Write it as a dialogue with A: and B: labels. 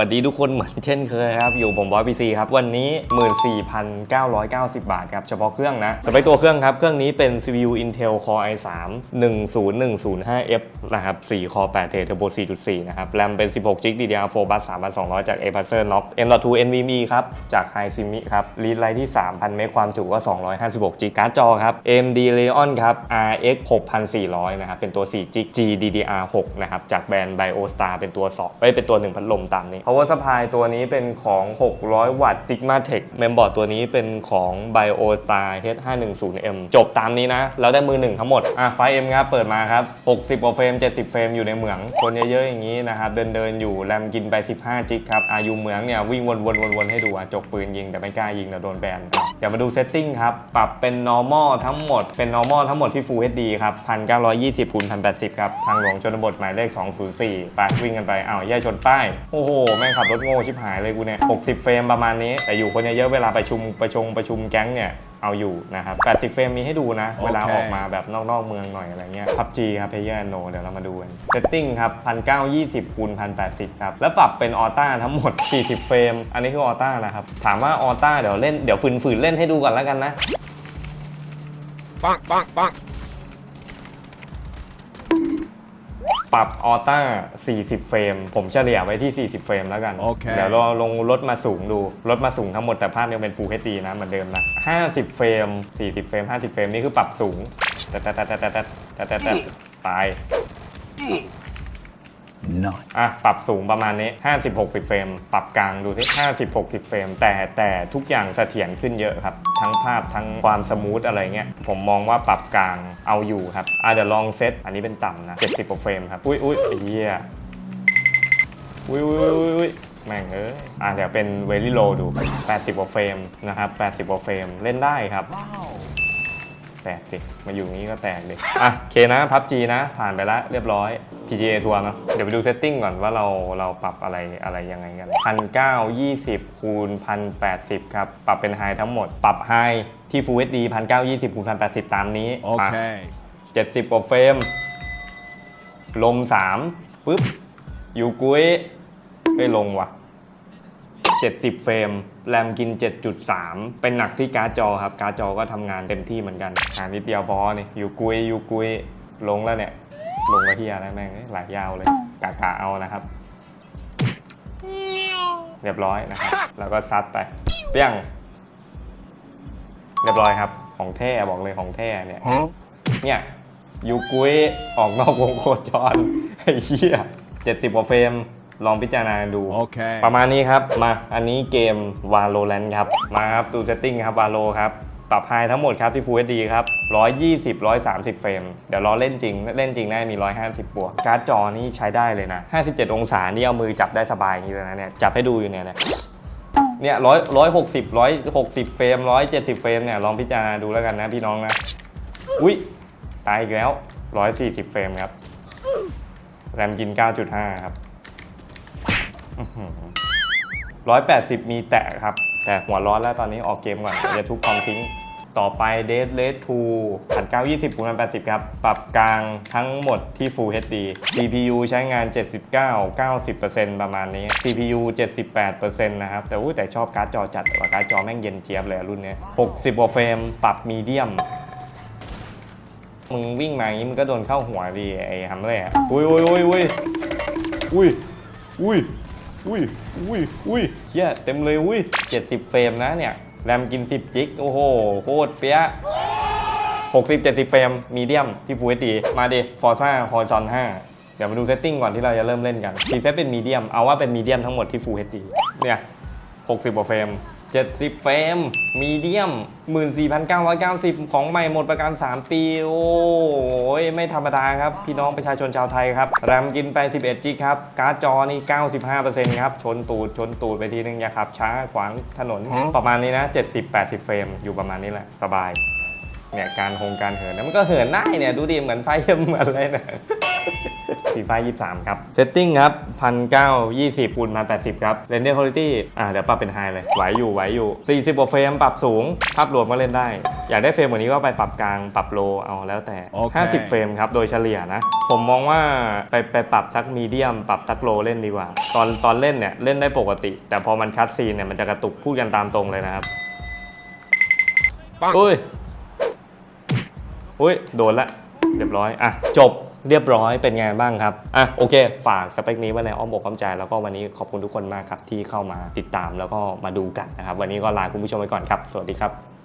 A: วัสดีทุกคนเหมือนเช่นเคยครับ อยู่ผมบอยพีซีครับ วันนี้ 14,990 บาทครับ เฉพาะเครื่องนะสเปคตัวเครื่องครับ เครื่องนี้เป็น CPU Intel Core i3 10105F นะครับ4 Core 8 Thread Turbo 4.4 นะครับแรมเป็น 16 GB DDR4 บัส3,200 จาก Acer Knox M.2 NVMe ครับ จาก Hisense ครับรีดไลท์ที่ 3,000 เมกความจุก็ 256 GB การ์ดจอครับ AMD Radeon ครับ RX 6400 นะครับเป็นตัว4 GB GDDR6 นะครับจากแบรนด์ BioStar เป็นตัว2เอ้ยเป็นตัว 1 พัดลมตามนี้ Power Supply ตัวนี้เป็นของ 600 วัตต์ Sigmatech Mainboard ตัวนี้เป็นของ BioStar H510M จบตามนี้นะ แล้วได้มือหนึ่งทั้งหมด อะไฟ M ครับเปิดมาครับ 60กว่าเฟรม 70 เฟรมอยู่ในเหมือง คนเยอะๆอย่างนี้นะครับ เดินเดินๆอยู่แรมกินไป 15 จิกครับอายุเหมืองเนี่ยวิ่งวนๆๆๆให้ดูอะจกปืนยิงแต่ไม่กล้ายิงเดี๋ยวโดนแบนเดี๋ยวมาดูเซตติ้งครับ ปรับเป็น normal ทั้งหมด เป็น normal ทั้งหมดที่ Full HD ครับ 1920คูณ1080 ครับ ทางหลวงชนบทหมายเลข 204 ไปวิ่งกันไปอ้าวแย่ชนป้าย โอ้โหแม่งขับรถโง่ชิบหายเลยกูเนี่ย60 เฟรมประมาณนี้ แต่อยู่คนเยอะๆเวลาประชุมประชงประชุมแก๊งเนี่ยเอาอยู่นะครับ 80 เฟรมมีให้ดูนะ เวลา
B: โอเค
A: ออกมาแบบนอกๆเมืองหน่อยอะไรเงี้ย PUBG ครับ Player No เดี๋ยวเรามาดูกัน Setting ครับ 1920คูณ1080 ครับ แล้วปรับเป็นออต้าทั้งหมด 40 เฟรม อันนี้คือออต้านะครับ ถามว่าออต้าเดี๋ยวเล่นเดี๋ยวฝืนๆเล่นให้ดูก่อนแล้วกันนะ
B: ปังปังปัง
A: ปรับออต้า40 เฟรม ผมเฉลี่ยไว้ที่ 40 เฟรมแล้วกัน
B: โอเค
A: เดี๋ยวเราลงลดมาสูงดูลดมาสูงทั้งหมดแต่ภาพยังเป็น Full HD นะเหมือนเดิมนะ 50 เฟรม 40 เฟรม 50 เฟรม นี่คือปรับสูงแต่แต่แต่แต่แต่แต่ตาย
B: น้อย
A: อะปรับสูงประมาณนี้ 50 60 เฟรม ปรับกลางดูที่50 60 เฟรม แต่แต่ทุกอย่างเสถียรขึ้นเยอะครับ ทั้งภาพทั้งความสมูทอะไรเงี้ย ผมมองว่าปรับกลางเอาอยู่ครับอะเดี๋ยวลองเซต อันนี้เป็นต่ำนะ 70กว่าเฟรมครับ อุ้ยอุ้ยเหี้ยอุ้ยอุ้ยอุ้ยอุ้ยแม่งเอ้ยอะเดี๋ยวเป็น very low ดู 80กว่าเฟรมนะครับ 80กว่าเฟรม เล่นได้ครับ แตกดิมาอยู่นี้ก็แตกดิอะโอเคนะพับจีนะ ผ่านไปแล้วเรียบร้อย PGA ทัวร์เนาะเดี๋ยวไปดูเซตติ้งก่อนว่าเราเราปรับอะไรอะไรยังไงกันพันเก้ายี่สิบคูณพันแปดสิบครับ ปรับเป็นไฮทั้งหมด ปรับไฮที่ Full HD พันเก้ายี่สิบคูณพันแปดสิบตามนี้
B: โอเค
A: เจ็ดสิบกว่าเฟรม ลมสามปึ๊บ อยู่กุ้ยไม่ลงว่ะ 70 เฟรม แรมกิน 7.3 เป็นหนักที่การ์ดจอครับ การ์ดจอก็ทำงานเต็มที่เหมือนกันหานิดเดียวพอนี่อยู่กุยอยู่กุยลงแล้วเนี่ย ลงกับที่อะไรแม่งเอ้ยหลายยาวเลยกะกะเอานะครับ เรียบร้อยนะครับ แล้วก็ซัดไปเปี้ยง เรียบร้อยครับ ของแท้บอกเลยของแท้เนี่ย
B: ฮะ
A: เนี่ยยูกุยออกนอกวงโคจรไอ้เหี้ย70กว่าเฟรม ลองพิจารณาดู
B: โอเค
A: ประมาณนี้ครับ มา อันนี้เกม Valorant ครับ มาครับ ดูเซตติ้งครับ Valo ครับ ปรับไฮทั้งหมดครับที่ Full HD ครับ 120 130 เฟรม เดี๋ยวรอเล่นจริง เล่นจริงได้มี 150 บวก การ์ดจอนี่ใช้ได้เลยนะ 57 องศา นี่เอามือจับได้สบายอย่างนี้เลยนะเนี่ย จับให้ดูอยู่เนี่ยนะเนี่ยร้อยร้อยหกสิบร้อยหกสิบเฟรมร้อยเจ็ดสิบเฟรมเนี่ยลองพิจารณาดูแล้วกันนะพี่น้องนะ อุ้ยตายอีกแล้ว140เฟรมครับ แรมกิน9.5ครับ 180มีแตะครับ แต่หัวร้อนแล้วตอนนี้ออกเกมก่อนเดี๋ยวจะทุบคอมทิ้ง ต่อไป Dead Red 2 1920คูณ80ครับ ปรับกลางทั้งหมดที่ Full HD GPU ใช้งาน 79 90%ประมาณนี้ CPU 78%นะครับ แต่อุ้ยแต่ชอบการ์ดจอจัดว่าการ์ดจอแม่งเย็นเจี๊ยบเลยรุ่นเนี้ย60กว่าเฟรมปรับมีเดียมมึงวิ่งมาอย่างนี้มึงก็โดนเข้าหัวดีไอ้ฮัมเลยอะอุ้ยอุ้ยอุ้ยอุ้ยอุ้ยอุ้ย อุ้ยอุ้ยอุ้ยเฮียเต็มเลยอุ้ย70 เฟรมนะเนี่ยแรมกิน 10 จิก โอ้โห โคตรเปี้ย60 70 เฟรมมีเดียมที่ Full HD มาดิ Forza Horizon 5 เดี๋ยวมาดูเซตติ้งก่อนที่เราจะเริ่มเล่นกันพีเซตเป็นมีเดียม เอาว่าเป็นมีเดียมทั้งหมดที่ Full HD เนี่ย60กว่าเฟรม 70 เฟรม มีเดียม 14,990 ของใหม่หมดประกัน 3 ปี โอ้ยไม่ธรรมดาครับ พี่น้องประชาชนชาวไทยครับ แรมกินไป 11 จิกครับ การ์ดจอนี่ 95%ครับ ชนตูด ชนตูดไปทีนึงอย่าขับ ช้าขวางถนน ประมาณนี้นะ 70-80 เฟรม อยู่ประมาณนี้แหละ สบาย เนี่ย การคงการเหินนะมันก็เหินได้เนี่ย ดูดิเหมือนไฟเอ็มเหมือนเลยนะ FIFA 23 ครับเซตติ้งครับ1920คูณมา80 ครับ Render Quality อ่าเดี๋ยวปรับเป็นไฮเลยไหวอยู่ไหวอยู่ 40กว่าเฟรมปรับสูง ภาพรวมก็เล่นได้ อยากได้เฟรมกว่านี้ก็ไปปรับกลางปรับโลเอาแล้วแต่
B: โอเค
A: 50 เฟรมครับ โดยเฉลี่ยนะ ผมมองว่าไปไปปรับสักมีเดียม ปรับสักโลเล่นดีกว่า ตอนตอนเล่นเนี่ย เล่นได้ปกติ แต่พอมันคัดซีนเนี่ยมันจะกระตุกพูดกันตามตรงเลยนะครับ
B: ปัง
A: อุ้ยอุ้ยโดนละเรียบร้อย อะ จบ เรียบร้อยเป็นไงบ้างครับ อะโอเค ฝากสเปคนี้ไว้ในอ้อมอกอ้อมใจ แล้วก็วันนี้ขอบคุณทุกคนมากครับที่เข้ามาติดตามแล้วก็มาดูกันนะครับ วันนี้ก็ลาคุณผู้ชมไปก่อนครับ สวัสดีครับ